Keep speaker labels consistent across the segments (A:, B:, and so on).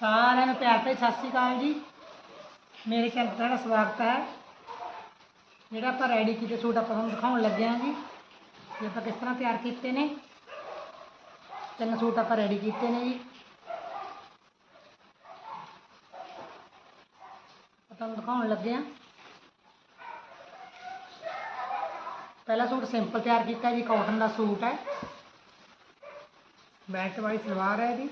A: ਸਾਰਿਆਂ ਨੂੰ ਪਿਆਰ ਭਰੀ ਸਤਿ ਸ਼੍ਰੀ ਅਕਾਲ ਜੀ। ਮੇਰੇ ਚੈਨਲ ਤੇ ਤੁਹਾਡਾ ਸਵਾਗਤ ਹੈ। ਜਿਹੜਾ ਆਪਾਂ ਰੈਡੀ ਕੀਤੇ ਸੂਟ ਆਪਾਂ ਤੁਹਾਨੂੰ ਦਿਖਾਉਣ ਲੱਗੇ ਹਾਂ ਜੀ। ਇਹ ਆਪਾਂ ਕਿਸ ਤਰ੍ਹਾਂ ਤਿਆਰ ਕੀਤੇ ਨੇ। ਤਿੰਨ ਸੂਟ ਆਪਾਂ ਰੈਡੀ ਕੀਤੇ ਨੇ ਜੀ। ਆਪਾਂ ਦਿਖਾਉਣ ਲੱਗੇ ਹਾਂ। ਪਹਿਲਾ ਸੂਟ ਸਿੰਪਲ ਤਿਆਰ ਕੀਤਾ ਜੀ ਕਾਟਨ ਦਾ ਸੂਟ ਹੈ। ਬੈਲਟ ਵਾਲੀ ਸਲਵਾਰ ਹੈ ਇਹਦੀ।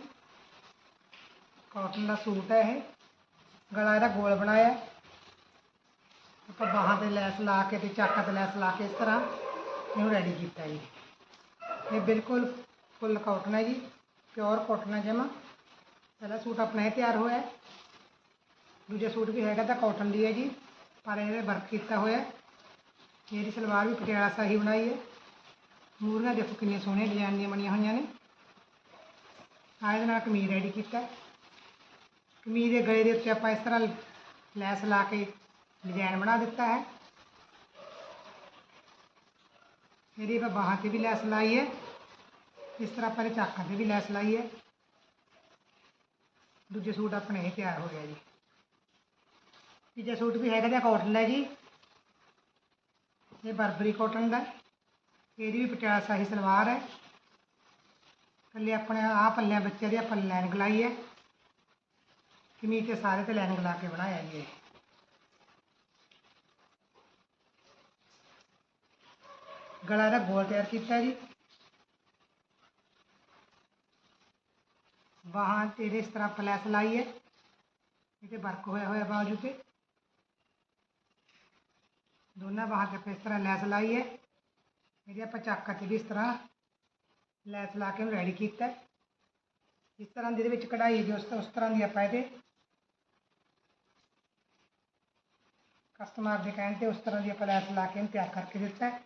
A: ਕਾਟਨ ਦਾ ਸੂਟ ਹੈ ਇਹ ਗਲਾ ਇਹਦਾ ਗੋਲ ਬਣਾਇਆ ਹੈ। ਆਪਾਂ ਬਾਹਾਂ ਤੇ ਲੈਸ ਲਾ ਕੇ ਤੇ ਚਾਕਾਂ ਤੇ ਲੈਸ ਲਾ ਕੇ ਇਸ ਤਰ੍ਹਾਂ ਇਹਨੂੰ ਰੈਡੀ ਕੀਤਾ ਜੀ ਇਹ ਬਿਲਕੁਲ ਫੁੱਲ ਕਾਟਨ ਹੈ ਜੀ ਪਿਓਰ ਕਾਟਨ ਹੈ ਜਮਾ ਪਹਿਲਾ ਸੂਟ ਆਪਣਾ ਇਹ ਤਿਆਰ ਹੋਇਆ ਹੈ। ਦੂਜਾ ਸੂਟ ਵੀ ਹੈਗਾ ਤਾਂ ਕਾਟਨ ਦੀ ਹੈ ਜੀ ਪਰ ਇਹਦੇ ਵਰਕ ਕੀਤਾ ਹੋਇਆ ਹੈ। ਇਹਦੀ ਸਲਵਾਰ ਵੀ ਪਟਿਆਲਾ ਸਾਹੀ ਬਣਾਈ ਹੈ ਮੂਰੀਆਂ ਦੇਖੋ ਕਿੰਨੀਆਂ ਸੋਹਣੀਆਂ ਡਿਜ਼ਾਈਨ ਦੀਆਂ ਬਣੀਆਂ ਹੋਈਆਂ ਨੇ ਆਹ ਇਹਦੇ ਨਾਲ ਕਮੀਜ਼ ਰੈਡੀ ਕੀਤਾ ਹੈ। ਕਮੀਜ਼ ਦੇ ਗਲੇ ਦੇ ਉੱਤੇ ਆਪਾਂ ਇਸ ਤਰ੍ਹਾਂ ਲੈਸ ਲਾ ਕੇ ਡਿਜ਼ਾਈਨ ਬਣਾ ਦਿੱਤਾ ਹੈ ਇਹਦੀ ਆਪਾਂ ਬਾਹਾਂ ਤੇ ਵੀ ਲੈਸ ਲਾਈ ਹੈ ਇਸ ਤਰ੍ਹਾਂ ਆਪਾਂ ਇਹਦੇ ਚਾਕਾਂ ਤੇ ਵੀ ਲੈਸ ਲਾਈ ਹੈ ਦੂਜੇ ਸੂਟ ਆਪਣੇ ਇਹ ਤਿਆਰ ਹੋ ਗਿਆ ਜੀ ਤੀਜਾ ਸੂਟ ਵੀ ਹੈਗਾ ਜਿਹਾ ਕਾਟਨ ਦਾ ਜੀ ਇਹ ਬਰਬਰੀ ਕਾਟਨ ਦਾ ਹੈ। ਇਹਦੀ ਵੀ ਪਟਿਆਲਾ ਸਾਹੀ ਸਲਵਾਰ ਹੈ ਥੱਲੇ ਆਪਣੇ ਆਹ ਪੱਲਿਆਂ ਬੱਚੇ ਦੀ ਆਪਾਂ ਲਾਈਨ ਲਾਈ ਹੈ ਕਮੀਜ਼ ਤੇ ਸਾਰੇ ਤੇ ਲਾਈਨ ਲਾ ਕੇ ਬਣਾਇਆ ਜੀ ਇਹ ਗਲਾ ਦਾ ਗੋਲ ਤਿਆਰ ਕੀਤਾ ਜੀ ਬਾਹਾਂ ਤੇ ਇਹਦੇ ਇਸ ਤਰ੍ਹਾਂ ਫਲੈਸ ਲਾਈ ਹੈ ਇਹਦੇ ਵਰਕ ਹੋਇਆ ਹੋਇਆ ਬਾਜੂ ਤੇ ਦੋਨਾਂ ਬਾਹਾਂ ਤੇ ਆਪਾਂ ਇਸ ਤਰ੍ਹਾਂ ਲੈਸ ਲਾਈ ਹੈ ਇਹਦੇ ਆਪਾਂ ਚਾਕਾਂ ਤੇ ਵੀ ਇਸ ਤਰ੍ਹਾਂ ਲੈਸ ਲਾ ਕੇ ਉਹਨੂੰ ਰੈਡੀ ਕੀਤਾ ਹੈ। ਜਿਸ ਤਰ੍ਹਾਂ ਦੀ ਇਹਦੇ ਵਿੱਚ ਕਢਾਈ ਦੀ ਉਸ ਉਸ ਤਰ੍ਹਾਂ ਦੀ ਆਪਾਂ ਇਹਦੇ ਕਸਟਮਰ ਦੇ ਕਹਿਣ ਤੇ ਉਸ ਤਰ੍ਹਾਂ ਦੀ ਆਪਾਂ ਲੈਸ ਲਾ ਕੇ ਇਹਨੂੰ ਤਿਆਰ ਕਰਕੇ ਦਿੱਤਾ ਹੈ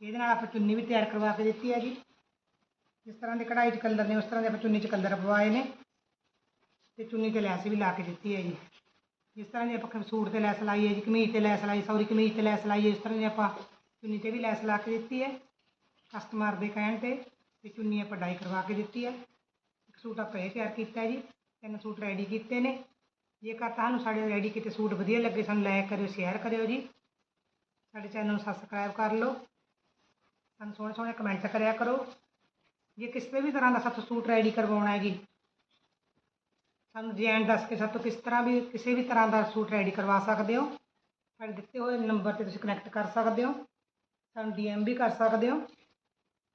A: ਇਹਦੇ ਨਾਲ ਆਪਾਂ ਚੁੰਨੀ ਵੀ ਤਿਆਰ ਕਰਵਾ ਕੇ ਦਿੱਤੀ ਹੈ ਜੀ ਜਿਸ ਤਰ੍ਹਾਂ ਦੇ ਕਢਾਈ 'ਚ ਕਲਰ ਨੇ ਉਸ ਤਰ੍ਹਾਂ ਦੇ ਆਪਾਂ ਚੁੰਨੀ 'ਚ ਕਲਰ ਪਵਾਏ ਨੇ ਤੇ ਚੁੰਨੀ ਤੇ ਲੈਸ ਵੀ ਲਾ ਕੇ ਦਿੱਤੀ ਹੈ ਜੀ ਜਿਸ ਤਰ੍ਹਾਂ ਦੀ ਆਪਾਂ ਸੂਟ ਤੇ ਲੈਸ ਲਾਈ ਹੈ ਜੀ ਕਮੀਜ਼ ਤੇ ਲੈਸ ਲਾਈ ਸੌਰੀ ਕਮੀਜ਼ ਤੇ ਲੈਸ ਲਾਈ ਹੈ ਇਸ ਤਰ੍ਹਾਂ ਦੀ ਆਪਾਂ ਚੁੰਨੀ ਤੇ ਵੀ ਲੈਸ ਲਾ ਕੇ ਦਿੱਤੀ ਹੈ ਕਸਟਮਰ ਦੇ ਕਹਿਣ ਤੇ ਤੇ ਚੁੰਨੀ ਆਪਾਂ ਡਾਈ ਕਰਵਾ ਕੇ ਦਿੱਤੀ ਹੈ ਇੱਕ ਸੂਟ ਆਪਾਂ ਇਹ ਤਿਆਰ ਕੀਤਾ ਹੈ ਜੀ ਤਿੰਨ ਸੂਟ ਰੈਡੀ ਕੀਤੇ ਨੇ ਜੇਕਰ ਤੁਹਾਨੂੰ ਸਾਡੇ ਰੈਡੀ ਕੀਤੇ ਸੂਟ ਵਧੀਆ ਲੱਗੇ ਸਾਨੂੰ ਲਾਈਕ ਕਰਿਓ, ਸ਼ੇਅਰ ਕਰਿਓ ਜੀ। ਸਾਡੇ ਚੈਨਲ ਨੂੰ ਸਬਸਕ੍ਰਾਈਬ ਕਰ ਲਓ। ਸਾਨੂੰ ਸੋਹਣੇ ਸੋਹਣੇ ਕਮੈਂਟ ਕਰਿਆ ਕਰੋ। ਜੇ ਕਿਸੇ ਵੀ ਤਰ੍ਹਾਂ ਦਾ ਸਾਥੋਂ ਸੂਟ ਰੈਡੀ ਕਰਵਾਉਣਾ ਹੈ ਜੀ, ਸਾਨੂੰ ਡਿਜ਼ਾਈਨ ਦੱਸ ਕੇ ਸਾਤੋਂ ਕਿਸ ਤਰ੍ਹਾਂ ਵੀ, ਕਿਸੇ ਵੀ ਤਰ੍ਹਾਂ ਦਾ ਸੂਟ ਰੈਡੀ ਕਰਵਾ ਸਕਦੇ ਹੋ, ਸਾਡੇ ਦਿੱਤੇ ਹੋਏ ਨੰਬਰ ਤੇ ਤੁਸੀਂ ਕਨੈਕਟ ਕਰ ਸਕਦੇ ਹੋ। ਸਾਨੂੰ ਡੀਐਮ ਵੀ ਕਰ ਸਕਦੇ ਹੋ।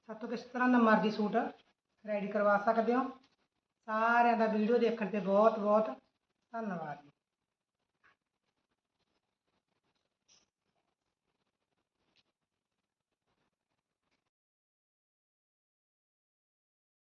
A: ਸਾਤੋਂ ਕਿਸ ਤਰ੍ਹਾਂ ਦਾ ਮਰਜ਼ੀ ਸੂਟ ਰੈਡੀ ਕਰਵਾ ਸਕਦੇ ਹੋ। ਸਾਰਿਆਂ ਦਾ ਵੀਡੀਓ ਦੇਖਣ ਤੇ ਬਹੁਤ ਬਹੁਤ ਧੰਨਵਾਦ